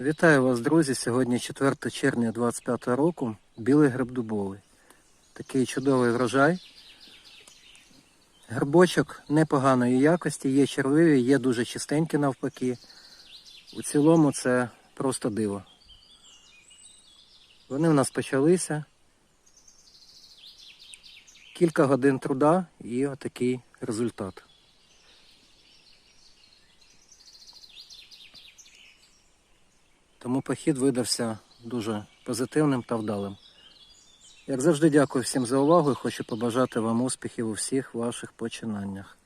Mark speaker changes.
Speaker 1: Вітаю вас, друзі! Сьогодні 4 червня 25 року. Білий гриб дубовий. Такий чудовий врожай. Грибочок непоганої якості, є червиві, є дуже чистенькі навпаки. У цілому це просто диво. Вони в нас почалися. Кілька годин труда і отакий результат. Тому похід видався дуже позитивним та вдалим. Як завжди, дякую всім за увагу і хочу побажати вам успіхів у всіх ваших починаннях.